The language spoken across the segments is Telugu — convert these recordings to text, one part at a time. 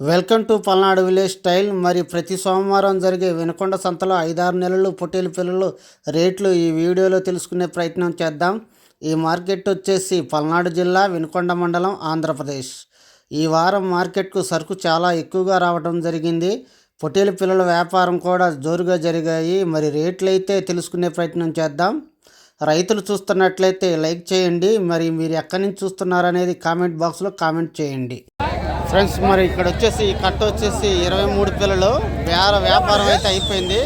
Welcome to Palnadu village style. మరి ప్రతి సోమవారం జరిగే వినకొండ సంతలో ఐదారు నెలలు పొట్టేలు పిల్లలు రేట్లు ఈ వీడియోలో తెలుసుకునే ప్రయత్నం చేద్దాం. ఈ మార్కెట్ వచ్చేసి పల్నాడు జిల్లా వినకొండ మండలం ఆంధ్రప్రదేశ్. ఈ వారం మార్కెట్కు సరుకు చాలా ఎక్కువగా రావడం జరిగింది. పొట్టేలు పిల్లల వ్యాపారం కూడా జోరుగా జరిగాయి. మరి రేట్లు అయితే తెలుసుకునే ప్రయత్నం చేద్దాం. రైతులు చూస్తున్నట్లయితే లైక్ చేయండి. మరి మీరు ఎక్కడి నుంచి చూస్తున్నారనేది కామెంట్ బాక్స్లో కామెంట్ చేయండి. ఫ్రెండ్స్ మరి ఇక్కడ వచ్చేసి కట్ట వచ్చేసి ఇరవై మూడు పిల్లలు. వేర వ్యాపారం అయితే అయిపోయింది.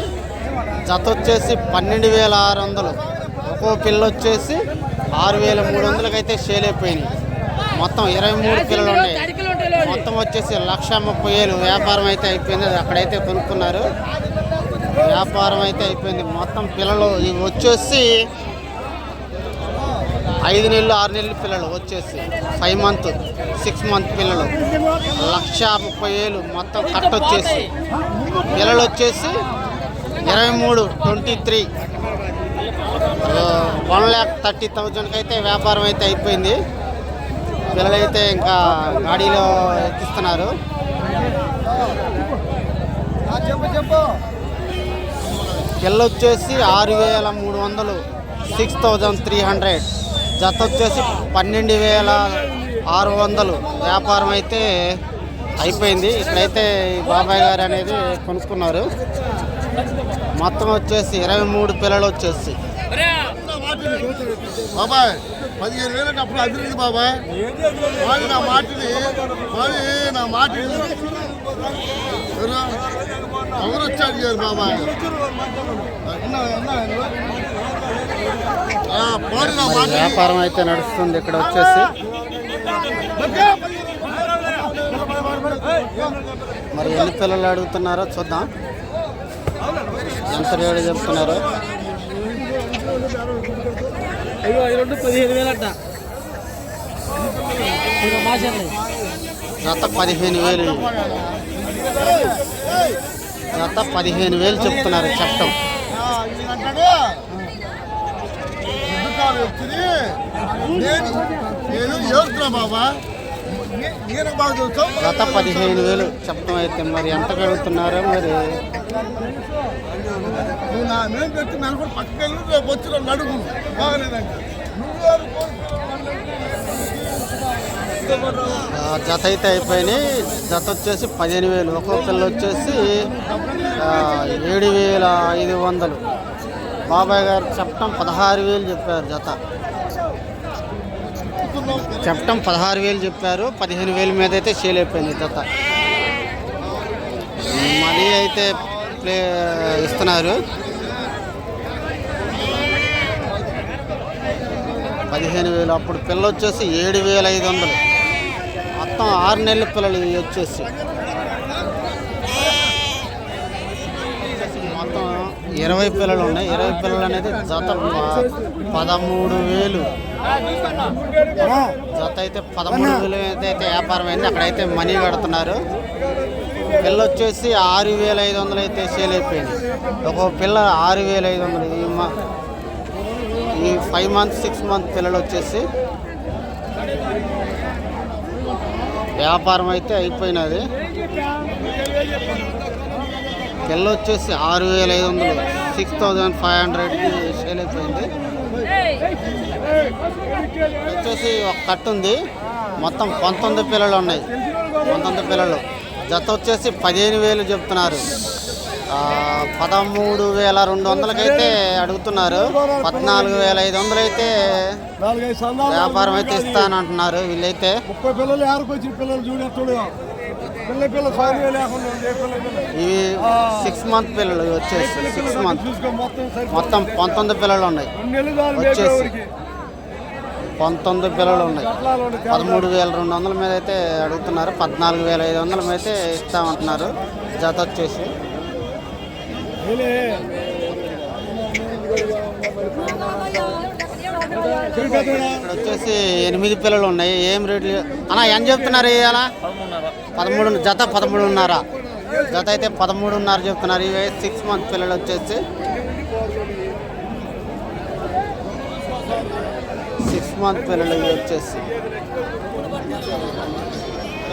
జత వచ్చేసి పన్నెండు వేల ఆరు వందలు. ఒక్కో పిల్ల వచ్చేసి ఆరు వేల మూడు వందలకి అయితే సేల్ అయిపోయింది. మొత్తం ఇరవై మూడు పిల్లలు ఉన్నాయి. మొత్తం వచ్చేసి లక్ష ముప్పై వేలు వ్యాపారం అయితే అయిపోయింది. అది అక్కడైతే కొనుక్కున్నారు. వ్యాపారం అయితే అయిపోయింది. మొత్తం పిల్లలు ఇవి వచ్చేసి ఐదు నెలలు ఆరు నెలల పిల్లలు వచ్చేసి ఫైవ్ మంత్ సిక్స్ మంత్ పిల్లలు. లక్ష ముప్పై వేలు మొత్తం కట్ట వచ్చేసి. పిల్లలు వచ్చేసి ఇరవై మూడు twenty three one lakh thirty థౌజండ్కి అయితే వ్యాపారం అయితే అయిపోయింది. పిల్లలైతే ఇంకా గాడీలో ఎక్కిస్తున్నారు. పిల్ల వచ్చేసి ఆరు వేల మూడు వందలు సిక్స్ థౌజండ్ త్రీ హండ్రెడ్ జత వచ్చేసి పన్నెండు వేల ఆరు వందలు. వ్యాపారం అయితే అయిపోయింది. ఇక్కడైతే ఈ బాబాయ్ గారు అనేది కొనుక్కున్నారు. మొత్తం వచ్చేసి ఇరవై మూడు పిల్లలు వచ్చేసి. బాబాయ్ పదిహేను వేలు అప్పుడు అదిరింది బాబాయ్. వాళ్ళు నా మాటని వాళ్ళు నా మాటని ఎవరు వచ్చారు బాబాయ్? వ్యాపారం అయితే నడుస్తుంది. ఇక్కడ వచ్చేసి మరి ఎన్ని పిల్లలు అడుగుతున్నారో చూద్దాం. ఎంత రేటు చెప్తున్నారో? రెండు పదిహేను వేలు. జత పదిహేను వేలు చెప్తున్నారు చట్టం. వచ్చింది. నేను నేను ఏడుతున్నా బాబా. నేను బాగా చూస్తాం జత పదిహేను వేలు చెప్పడం అయితే మరి ఎంత అడుగుతున్నారో మరి? నువ్వు నా పెట్టి పక్కకి వెళ్ళి రేపు వచ్చి అడుగు. జత అయితే అయిపోయినాయి. జత వచ్చేసి పదిహేను వేలు. ఒక్కో పిల్ల వచ్చేసి ఏడు వేల ఐదు వందలు. బాబాయ్ గారు చెప్పటం పదహారు వేలు చెప్పారు జత. చెప్పటం పదహారు వేలు చెప్పారు పదిహేను వేల మీద అయితే సేల్ అయిపోయింది జత. మనీ అయితే ప్లే ఇస్తున్నారు. పదిహేను వేలు అప్పుడు పిల్ల వచ్చేసి ఏడు వేల ఐదు వందలు. మొత్తం ఆరు నెలల పిల్లలు వచ్చేసి. మొత్తం ఇరవై పిల్లలు ఉన్నాయి. ఇరవై పిల్లలు అనేది జత పదమూడు వేలు. జత అయితే పదమూడు వేలు అయితే వ్యాపారం అయింది. అక్కడైతే మనీ కడుతున్నారు. పిల్ల వచ్చేసి ఆరు వేల ఐదు వందలు అయితే సేల్ అయిపోయింది. ఒక పిల్ల ఆరు వేల ఐదు వందలు. ఈ మ- ఈ ఫైవ్ మంత్ సిక్స్ మంత్ పిల్లలు వచ్చేసి వ్యాపారం అయితే అయిపోయినది. పిల్ల వచ్చేసి ఆరు వేల ఐదు వందలు సిక్స్ థౌజండ్ ఫైవ్ హండ్రెడ్కి సేల్ అయిపోయింది. వచ్చేసి ఒక కట్టు ఉంది. మొత్తం పంతొమ్మిది పిల్లలు ఉన్నాయి. పంతొమ్మిది పిల్లలు. జత వచ్చేసి పదిహేను వేలు చెప్తున్నారు. పదమూడు వేల రెండు వందలకైతే అడుగుతున్నారు. పద్నాలుగు వేల ఐదు వందలు అయితే వ్యాపారం అయితే ఇస్తానంటున్నారు వీళ్ళైతే. ముప్పై పిల్లలు ఎవరికి వచ్చిన పిల్లలు చూడేస్తాడు ఇవి సిక్స్ మంత్ పిల్లలు. వచ్చేసి సిక్స్ మంత్ మొత్తం పంతొమ్మిది పిల్లలు ఉన్నాయి. వచ్చేసి. పంతొమ్మిది పిల్లలు ఉన్నాయి. పదమూడు వేల రెండు వందల మీద అయితే అడుగుతున్నారు. పద్నాలుగు వేల ఐదు వందల మీద అయితే ఇస్తామంటున్నారు. జత వచ్చేసి. ఇక్కడ వచ్చేసి ఎనిమిది పిల్లలు ఉన్నాయి. ఏం రేట్లు? అన్న ఏం చెప్తున్నారు ఇవాళ పదమూడు జత పదమూడున్నర. జత అయితే పదమూడున్నర చెప్తున్నారు. ఇవి సిక్స్ మంత్ పిల్లలు వచ్చేసి. సిక్స్ మంత్ పిల్లలు ఇవి వచ్చేసి.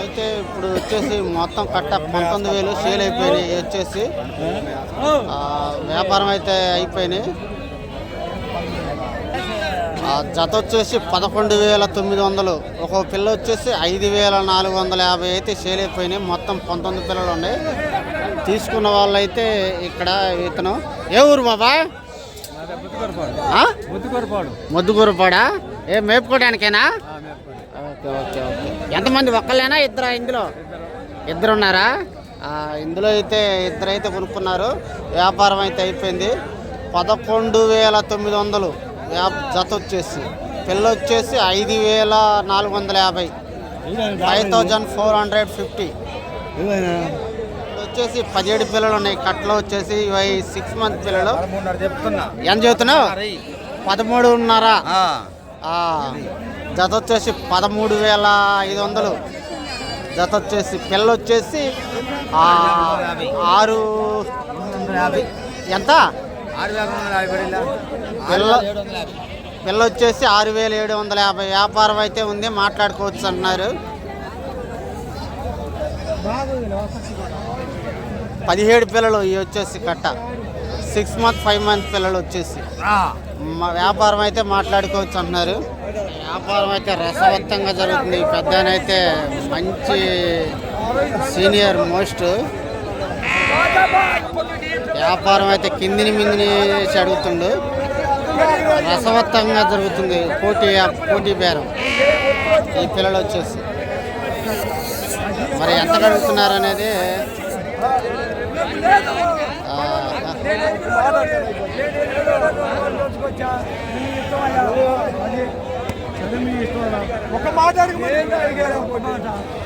అయితే ఇప్పుడు వచ్చేసి మొత్తం కట్ట పంతొమ్మిది వేలు సేల్ అయిపోయినాయి. వచ్చేసి వ్యాపారం అయితే అయిపోయినాయి. జత వచ్చేసి పదకొండు వేల తొమ్మిది వందలు. ఒక పిల్ల వచ్చేసి ఐదు వేల నాలుగు వందల యాభై అయితే సేల్ అయిపోయినాయి. మొత్తం పంతొమ్మిది పిల్లలు ఉన్నాయి. తీసుకున్న వాళ్ళు అయితే ఇక్కడ ఇతను. ఏ ఊరు బాబా? ఆ? ఏ మేపుకోవడానికేనా ఓకే ఓకే ఓకే. ఎంతమంది ఒక్కలేనా ఇద్దరా ఇందులో? ఇద్దరు ఉన్నారా ఇందులో అయితే ఇద్దరైతే కొనుక్కున్నారు. వ్యాపారం అయితే అయిపోయింది. పదకొండు వేల తొమ్మిది వందలు. జత వచ్చేసి. పిల్ల వచ్చేసి ఐదు వేల నాలుగు వందల యాభై. Five thousand four hundred fifty వచ్చేసి పదిహేడు పిల్లలు ఉన్నాయి. కట్టలో వచ్చేసి ఇవి సిక్స్ మంత్ పిల్లలు. చెప్తున్నా. ఎంత చెబుతున్నావు పదమూడున్నర జత వచ్చేసి పదమూడు వేల ఐదు వందలు. జత వచ్చేసి పిల్ల వచ్చేసి ఆ, ఆరు ఎంత? పిల్ల పిల్ల వచ్చేసి ఆరు వేల ఏడు వందల యాభై. వ్యాపారం అయితే ఉంది మాట్లాడుకోవచ్చు అంటున్నారు. పదిహేడు పిల్లలు ఇవి వచ్చేసి కట్ట. సిక్స్ మంత్ ఫైవ్ మంత్ పిల్లలు వచ్చేసి. వ్యాపారం అయితే మాట్లాడుకోవచ్చు అంటున్నారు. వ్యాపారం అయితే రసవత్తంగా జరుగుతుంది. పెద్ద అయితే మంచి సీనియర్ మోస్ట్. వ్యాపారం అయితే కిందిని మిందిని వేసి అడుగుతుండు. రసవత్తంగా జరుగుతుంది. పోటీ పోటీ బేరం. ఈ పిల్లలు వచ్చేసి. మరి ఎంత అడుగుతున్నారు అనేది ఒక మాట అడిగి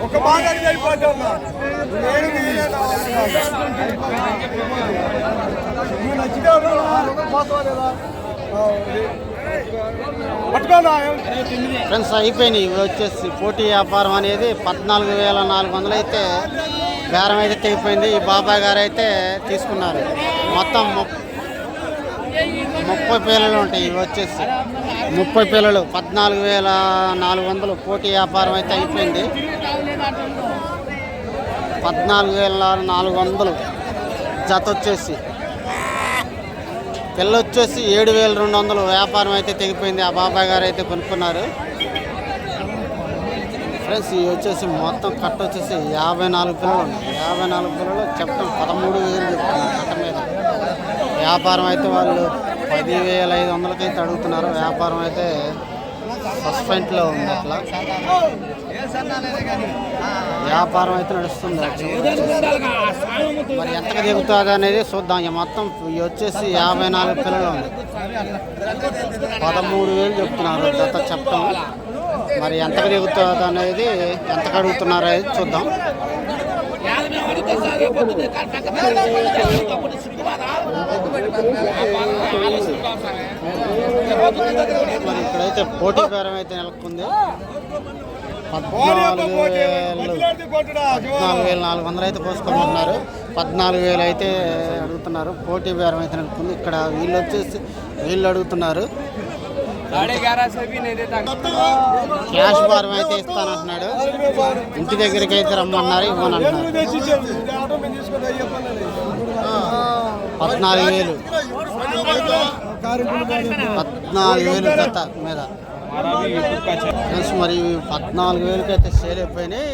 ఒక మాట అడిగి నువ్వు నచ్చితే ఫ్రెండ్స్ అయిపోయినాయి. ఇవి వచ్చేసి పోటీ వ్యాపారం అనేది పద్నాలుగు వేల నాలుగు వందలు అయితే బేరం అయితే తెగిపోయింది. ఈ బాబాయ్ గారు అయితే తీసుకున్నారు. మొత్తం ముప్పై పిల్లలు ఉంటాయి. ఇవి వచ్చేసి ముప్పై పిల్లలు పద్నాలుగు వేల నాలుగు వందలు పోటీ వ్యాపారం అయితే అయిపోయింది. పద్నాలుగు వేల నాలుగు వందలు జత వచ్చేసి. పిల్ల వచ్చేసి ఏడు వేల రెండు వందలు. వ్యాపారం అయితే తెగిపోయింది. ఆ బాబాయ్ గారు అయితే కొనుక్కున్నారు. ఫ్రెండ్స్ ఇవి వచ్చేసి మొత్తం కట్ట వచ్చేసి యాభై నాలుగు పిల్లలు ఉన్నాయి. యాభై నాలుగు పిల్లలు చెప్పడం పదమూడు వేలు చెప్తున్నారు కట్ట మీద. వ్యాపారం అయితే వాళ్ళు పదివేల ఐదు వందలకైతే అడుగుతున్నారు. వ్యాపారం అయితే సస్పెంట్లో ఉంది అట్లా. వ్యాపారం అయితే నడుస్తుంది. మరి ఎంత దిగుతుంది అనేది చూద్దాం. ఇక మొత్తం వచ్చేసి యాభై నాలుగు పిల్లలు ఉంది. పదమూడు వేలు చెప్తున్నారు గత చెప్పడం మరి ఎంత దిగుతుంది అనేది ఎంతకు అడుగుతున్నారు అనేది చూద్దాం. మరి ఇక్కడైతే పోటీ పేరం అయితే నెలకొంది. పద్నాలుగు వేలు పద్నాలుగు వేల నాలుగు వందలు అయితే పోసుకోమంటున్నారు. పద్నాలుగు వేలు అయితే అడుగుతున్నారు. పోటీ బేరం అయితే నెలకొంది ఇక్కడ వీళ్ళు వచ్చేసి వీళ్ళు అడుగుతున్నారు. క్యాష్ భారం అయితే ఇస్తానంటున్నాడు. ఇంటి దగ్గరికి అయితే రమ్మన్నారు ఇవ్వనంటున్నారు. పద్నాలుగు వేలు. పద్నాలుగు వేలు జత మీద. మరి పద్నాలుగు వేలకి అయితే సేల్ అయిపోయినాయి.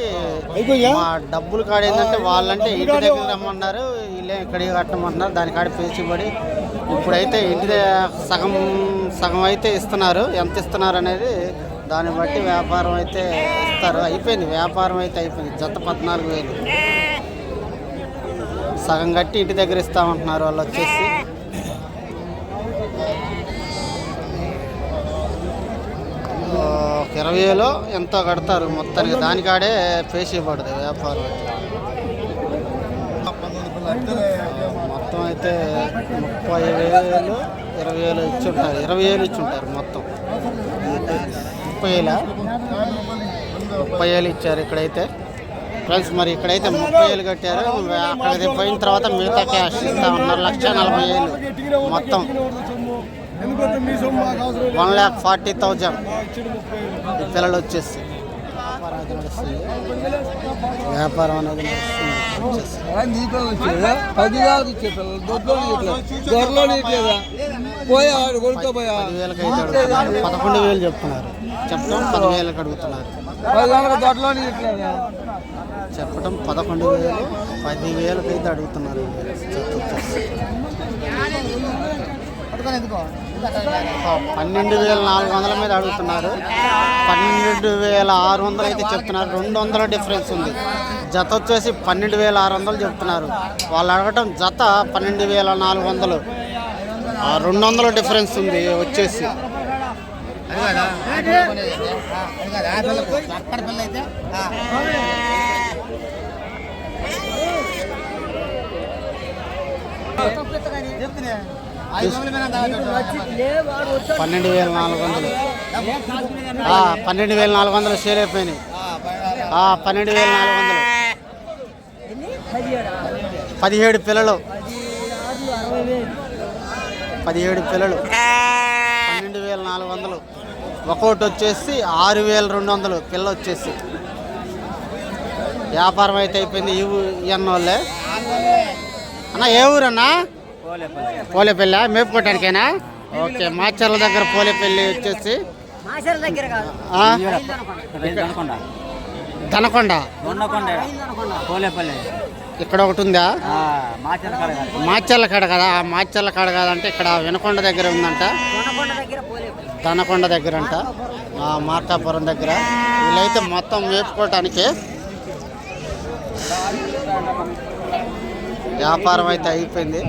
మా డబ్బులు కాడ ఏంటంటే వాళ్ళంటే ఇంటి దగ్గర రమ్మన్నారు వీళ్ళే ఇక్కడికి కట్టమంటున్నారు దాని కాడ పేచి పడి ఇప్పుడైతే ఇంటి దగ్గర సగం సగం అయితే ఇస్తున్నారు. ఎంత ఇస్తున్నారు అనేది దాన్ని బట్టి వ్యాపారం అయితే ఇస్తారు. అయిపోయింది వ్యాపారం అయితే అయిపోయింది. జత పద్నాలుగు వేలు. సగం కట్టి ఇంటి దగ్గర ఇస్తామంటున్నారు వాళ్ళు వచ్చేసి. ఒక ఇరవై వేలో ఎంతో కడతారు మొత్తానికి? దానికాడే ఫేస్ చేయబడదు వ్యాపారం మొత్తం అయితే ముప్పై వేలు ఇరవై వేలు ఇచ్చి ఉంటారు ఇరవై వేలు ఇచ్చి ఉంటారు మొత్తం. ముప్పై వేల ముప్పై వేలు ఇచ్చారు ఇక్కడైతే. ఫ్రెండ్స్ మరి ఇక్కడైతే ముప్పై వేలు కట్టారు. అక్కడికి పోయిన తర్వాత మిగతా క్యాష్ ఇస్తా ఉన్నారు. లక్ష నలభై వేలు మొత్తం. One lakh forty thousand. పిల్లలు వచ్చేసి. వ్యాపారం అనేది పది వేలకు ఇచ్చే పిల్లలు. దొడ్లో దొరలో ఇట్లేదా పోయా కొడుకోపోయా పదకొండు వేలు చెప్తున్నారు. చెప్పడం పదివేలకు అడుగుతున్నారు. దొడ్లో ఇట్లేదా చెప్పడం పదకొండు వేలు పదివేలకు అయితే అడుగుతున్నారు. పన్నెండు వేల నాలుగు వందల మీద అడుగుతున్నారు. పన్నెండు వేల ఆరు వందలు అయితే చెప్తున్నారు. రెండు వందల డిఫరెన్స్ ఉంది. జత వచ్చేసి పన్నెండు వేల ఆరు వందలు చెప్తున్నారు. వాళ్ళు అడగటం జత పన్నెండు వేల నాలుగు వందలు. రెండు వందల డిఫరెన్స్ ఉంది వచ్చేసి. పన్నెండు వేల నాలుగు వందలు. పన్నెండు వేల నాలుగు వందలు సేల్ అయిపోయినాయి. పన్నెండు వేల నాలుగు వందలు. పదిహేడు పిల్లలు. పదిహేడు పిల్లలు. పన్నెండు వేల నాలుగు వందలు. ఒక్కోటి వచ్చేసి ఆరు వేల రెండు వందలు. పిల్ల వచ్చేసి. వ్యాపారం అయితే అయిపోయింది ఈ ఊ- అన్న ఏ ఊరన్నా? పోలేపల్లి మేపుకోవటానికేనా ఓకే మాచర్ల దగ్గర పోలేపల్లి వచ్చేసి. మాసల దగ్గర కాదు. ఆ, దనకొండ దనకొండ దొండకొండ పోలేపల్లి. ఇక్కడ ఒకటి ఉందా? మాచర్ల కాడ కదా. ఆ మాచర్ల కాడ కాదంటే ఇక్కడ వినకొండ దగ్గర ఉందంట. దొనకొండ దగ్గర పోలే దనకొండ దగ్గర అంట. ఆ, మార్కాపురం దగ్గర. వీళ్ళైతే మొత్తం మేపుకోవటానికి వ్యాపారం అయితే అయిపోయింది.